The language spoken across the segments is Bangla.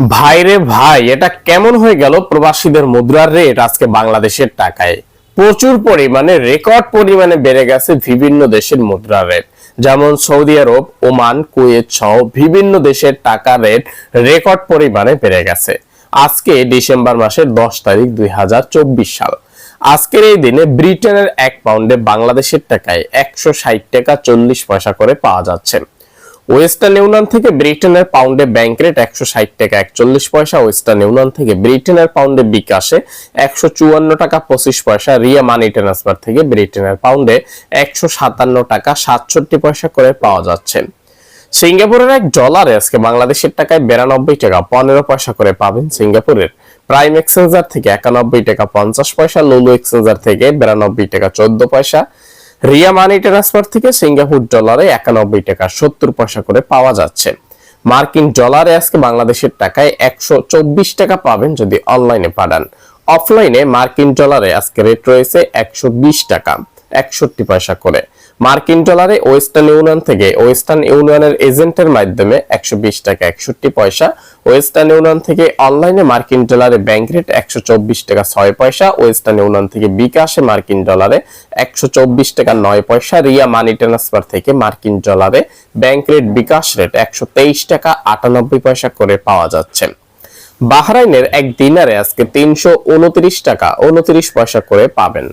ভাইরে ভাই, এটা কেমন হয়ে গেল প্রবাসীদের মুদ্রার রেট আজকে বাংলাদেশের টাকায়? প্রচুর পরিমাণে, রেকর্ড পরিমাণে বেড়ে গেছে বিভিন্ন দেশের মুদ্রার রেট। যেমন সৌদি আরব, ওমান, কুয়েত সহ বিভিন্ন দেশের টাকা রেট রেকর্ড পরিমাণে বেড়ে গেছে। আজকে ডিসেম্বর মাসের দশ তারিখ দুই হাজার চব্বিশ সাল। আজকের এই দিনে ব্রিটেনের এক পাউন্ডে বাংলাদেশের টাকায় একশো ষাট টাকা চল্লিশ পয়সা করে পাওয়া যাচ্ছে। ওয়েস্টার্ন ইউনিয়ন থেকে ব্রিটেনের পাউন্ডে ব্যাংক রেট একশো ষাট টাকা, একচল্লিশ পয়সা। ওয়েস্টার্ন ইউনিয়ন থেকে ব্রিটেনের পাউন্ডে বিকাশে একশো চুয়ান্ন টাকা, পঁচিশ পয়সা। রিয়া মানি ট্রান্সফার থেকে ব্রিটেনের পাউন্ডে একশো সাতান্ন টাকা, সাতষট্টি পয়সা করে পাওয়া যাচ্ছে। সিঙ্গাপুরের এক ডলারে আজকে বাংলাদেশের টাকায় বিরানব্বই টাকা, পনেরো পয়সা করে পাবেন সিঙ্গাপুরের। প্রাইম এক্সচেঞ্জার থেকে একানব্বই টাকা, পঞ্চাশ পয়সা। লুলু এক্সচেঞ্জার থেকে বিরানব্বই টাকা, চোদ্দ পয়সা। রিয়া মানি ট্রান্সফার থেকে সিঙ্গাপুর ডলারে একানব্বই টাকা সত্তর পয়সা করে পাওয়া যাচ্ছে। মার্কিন ডলারে আজকে বাংলাদেশের টাকায় একশো চব্বিশ টাকা পাবেন যদি অনলাইনে পাঠান। অফলাইনে মার্কিন ডলারে আজকে রেট রয়েছে একশো বিশ টাকা। একষট্টি পয়সা করে। মার্কিন ডলারে ওয়েস্টার্ন ইউনিয়ন থেকে ওয়েস্টার্ন ইউনিয়নের এজেন্টের মাধ্যমে একশো বিশ টাকা একষট্টি পয়সা, ওয়েস্টার্ন ইউনিয়ন থেকে অনলাইনে মার্কিন ডলারে ব্যাংক রেট একশো চব্বিশ টাকা ছয় পয়সা, ওয়েস্টার্ন ইউনিয়ন থেকে বিকাশে মার্কিন ডলারে একশো চব্বিশ টাকা নয় পয়সা, রিয়া মানি ট্রান্সফার থেকে মার্কিন ডলারে ব্যাংক রেট বিকাশ রেট একশো তেইশ টাকা আটানব্বই পয়সা করে পাওয়া যাচ্ছে। বাহরাইনের এক দিনারে আজকে তিনশো উনত্রিশ টাকা, উনত্রিশ পয়সা করে পাবেন।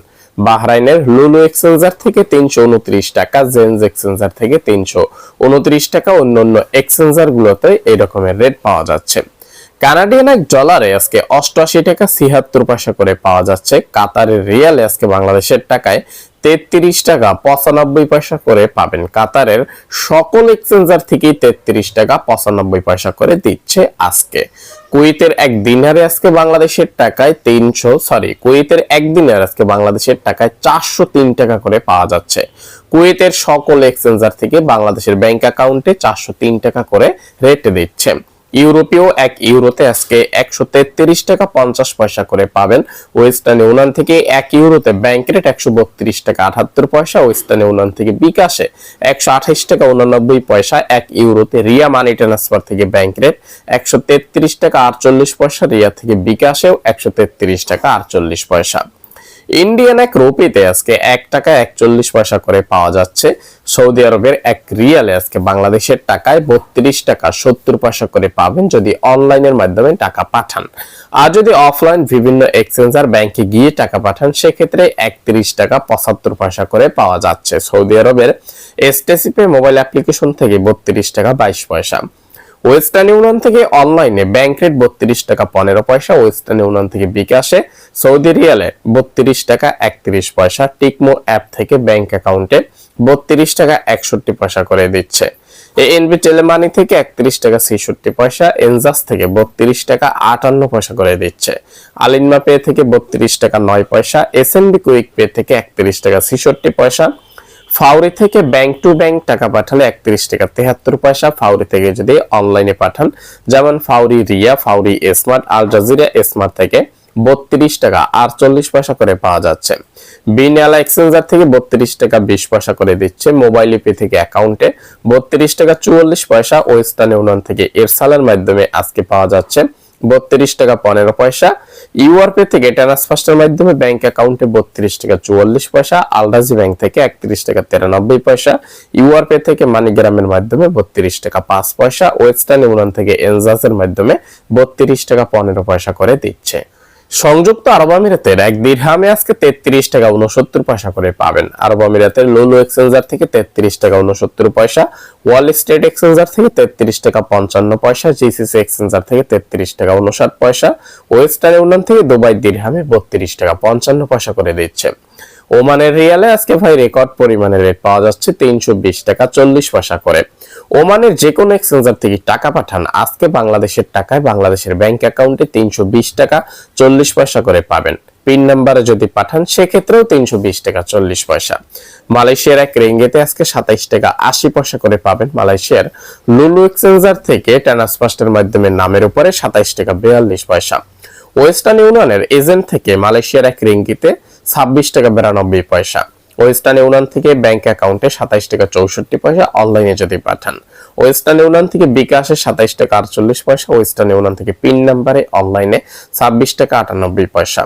বাহরাইনের লুলু এক্সচেঞ্জার থেকে তিনশো উনত্রিশ টাকা জেন্স এক্সচেঞ্জার থেকে তিনশো উনত্রিশ টাকা, অন্যান্য এক্সচেঞ্জার গুলোতে এই রকমের রেট পাওয়া যাচ্ছে। কানাডিয়ান এক ডলারে আজকে অষ্টআশি টাকা ছিয়াত্তর পয়সা করে পাওয়া যাচ্ছে। কাতারের রিয়ালে আজকে বাংলাদেশের টাকায় তেত্রিশ টাকা পঁচানব্বই পয়সা করে পাবেন। কাতারের সকল এক্সচেঞ্জার থেকেই তেত্রিশ টাকা পঁচানব্বই পয়সা করে দিচ্ছে আজকে। কুয়েতের এক দিনারে আজকে বাংলাদেশের টাকায় তিনশো সরি কুয়েতের এক দিনের আজকে বাংলাদেশের টাকায় চারশো তিন টাকা করে পাওয়া যাচ্ছে। কুয়েতের সকল এক্সচেঞ্জার থেকে বাংলাদেশের ব্যাংক অ্যাকাউন্টে চারশো তিন টাকা করে রেট দিচ্ছে। ইউরোপীয় এক ইউরোতে আজকে একশো তেত্রিশ টাকা পঞ্চাশ পয়সা করে পাবেন। ওয়েস্টার্ন ইউনিয়ন থেকে এক ইউরোতে ব্যাংক রেট একশো বত্রিশ টাকা আটাত্তর পয়সা, ওয়েস্টার্ন ইউনিয়ন থেকে বিকাশে একশো আঠাশ টাকা উনানব্বই পয়সা, এক ইউরোতে রিয়া মানি ট্রান্সফার থেকে ব্যাংক রেট একশো তেত্রিশ টাকা আটচল্লিশ পয়সা, রিয়া থেকে বিকাশেও একশো তেত্রিশ টাকা আটচল্লিশ পয়সা। ইন্ডিয়ান এক রুপিতে আজকে এক টাকা একচল্লিশ পয়সা করে পাওয়া যাচ্ছে। সৌদি আরবের এক রিয়ালে আজকে বাংলাদেশের টাকায় বত্রিশ টাকা সত্তর পয়সা করে পাবেন যদি অনলাইনের মাধ্যমে টাকা পাঠান। আর যদি অফলাইন বিভিন্ন এক্সচেঞ্জার ব্যাংকে গিয়ে টাকা পাঠান, সেক্ষেত্রে একত্রিশ টাকা পঁচাত্তর পয়সা করে পাওয়া যাচ্ছে সৌদি আরবের এসটিসিপে মোবাইল অ্যাপ্লিকেশন থেকে বত্রিশ টাকা বাইশ পয়সা। ওয়েস্টার্ন ইউনিয়ন থেকে অনলাইনে ব্যাংক রেট বত্রিশ টাকা পনেরো পয়সা ওয়েস্টার্ন ইউনিয়ন থেকে বিকাশে সৌদি রিয়ালে বত্রিশ টাকা একত্রিশ পয়সা টিকমো অ্যাপ থেকে ব্যাংক অ্যাকাউন্টে বত্রিশ টাকা একষট্টি পয়সা করে দিচ্ছে। এএনবি টেলিমানি থেকে একত্রিশ টাকা ছেষট্টি পয়সা এনজাস থেকে বত্রিশ টাকা আটান্ন পয়সা করে দিচ্ছে। আলিনমা পে থেকে বত্রিশ টাকা নয় পয়সা এসএনবি কুইক পে থেকে একত্রিশ টাকা ছেষট্টি পয়সা ফাউরি থেকে ব্যাংক টু ব্যাংক টাকা পাঠালে একত্রিশ টাকা তেহাত্তর পয়সা ফাউরি থেকে যদি অনলাইনে পাঠান, যেমন ফাউরি Ria, ফাউরি smart, Al Jazeera smart থেকে বত্রিশ টাকা আটচল্লিশ পয়সা করে পাওয়া যাচ্ছে। বিনিয়ালা এক্সচেঞ্জার থেকে বত্রিশ টাকা বিশ পয়সা করে দিচ্ছে। মোবাইল পে থেকে অ্যাকাউন্টে বত্রিশ টাকা চুয়াল্লিশ পয়সা ওয়েস্টার্ন ইউনিয়ন থেকে এরসালের মাধ্যমে আজকে পাওয়া যাচ্ছে। বত্রিশ টাকা পনেরো পয়সা। ইউআরপে থেকে ট্রান্সফার্সের মাধ্যমে ব্যাংক অ্যাকাউন্টে বত্রিশ টাকা চুয়াল্লিশ পয়সা আলরাজি ব্যাংক থেকে একত্রিশ টাকা তিরানব্বই পয়সা ইউআরপে থেকে মানিগ্রামের মাধ্যমে বত্রিশ টাকা পাঁচ পয়সা ওয়েস্টার্ন ইউনিয়ন থেকে এনজাসের মাধ্যমে বত্রিশ টাকা পনেরো পয়সা করে দিচ্ছে। সংযুক্ত আরব আমিরাতের এক দিরহামে আজকে তেত্রিশ টাকা উনসত্তর পয়সা করে পাবেন। আরব আমিরাতের লুলু এক্সচেঞ্জার থেকে তেত্রিশ টাকা উনসত্তর পয়সা, ওয়াল স্টেট এক্সচেঞ্জার থেকে তেত্রিশ টাকা পঞ্চান্ন পয়সা, জিসিসি এক্সচেঞ্জার থেকে তেত্রিশ টাকা উনষাট পয়সা, ওয়েস্টার্ন ইউনিয়ন থেকে দুবাই দিরহামে বত্রিশ টাকা পঞ্চান্ন পয়সা করে দিচ্ছে। ওমানের রিয়ালে আজকে ভাই রেকর্ড পরিমাণে রেট পাওয়া যাচ্ছে তিনশো বিশ টাকা, চল্লিশ পয়সা করে। ওমানের যে কোনো এক্সচেঞ্জার থেকে টাকা পাঠান, আজকে বাংলাদেশের টাকায় বাংলাদেশের ব্যাংক অ্যাকাউন্টে তিনশো বিশ টাকা, চল্লিশ পয়সা করে পাবেন। পিন নাম্বারে যদি পাঠান, সেক্ষেত্রেও তিনশো বিশ টাকা, চল্লিশ পয়সা। মালয়েশিয়ার এক রেঙ্গেতে আজকে সাতাইশ টাকা, আশি পয়সা করে পাবেন মালয়েশিয়ার লুলু এক্সচেঞ্জার থেকে ট্রান্সফার্স্টের মাধ্যমে নামের উপরে সাতাইশ টাকা, বিয়াল্লিশ পয়সা। ওয়েস্টার্ন ইউনিয়নের এজেন্ট থেকে মালয়েশিয়ার এক রিঙ্গিতে ছাব্বিশ টাকা বিরানব্বই পয়সা। ওয়েস্টার্ন ইউনিয়ন থেকে ব্যাংক অ্যাকাউন্টে সাতাইশ টাকা চৌষট্টি পয়সা অনলাইনে যদি পাঠান। ওয়েস্টার্ন ইউনিয়ন থেকে বিকাশে সাতাইশ টাকা আটচল্লিশ পয়সা। ওয়েস্টার্ন ইউনিয়ন থেকে পিন নাম্বারে অনলাইনে ছাব্বিশ টাকা আটানব্বই পয়সা।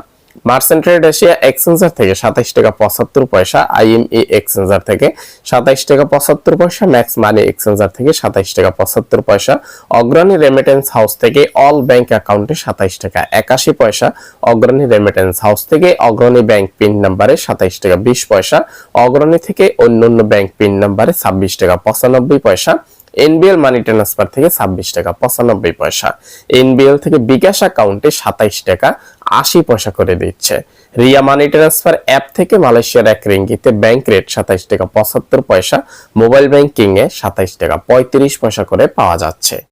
মার্সেন্ট ট্রেড এশিয়া এক্সচেঞ্জার থেকে সাতাইশ টাকা পঁচাত্তর পয়সা আইএমই এক্সচেঞ্জার থেকে সাতাইশ টাকা পঁচাত্তর পয়সা ম্যাক্স মানি এক্সচেঞ্জার থেকে সাতাইশ টাকা পঁচাত্তর পয়সা, অগ্রণী রেমিটেন্স হাউস থেকে অল ব্যাংক অ্যাকাউন্টে সাতাইশ টাকা একাশি পয়সা, অগ্রণী রেমিটেন্স হাউস থেকে অগ্রণী ব্যাংক পিন নাম্বারে সাতাইশ টাকা বিশ পয়সা, অগ্রণী থেকে অন্যান্য ব্যাংক পিন নাম্বারে ছাব্বিশ টাকা পঁচানব্বই পয়সা এনবিএল মানি ট্রান্সফার থেকে ছাব্বিশ টাকা, পঁচানব্বই পয়সা। এনবিএল থেকে বিকাশ অ্যাকাউন্টে সাতাইশ টাকা, আশি পয়সা করে দিচ্ছে। রিয়া মানি ট্রান্সফার অ্যাপ থেকে মালয়েশিয়ার এক রিঙ্গিতে ব্যাংক রেট সাতাইশ টাকা, পঁচাত্তর পয়সা মোবাইল ব্যাংকিংয়ে সাতাইশ টাকা, পঁয়ত্রিশ পয়সা করে পাওয়া যাচ্ছে।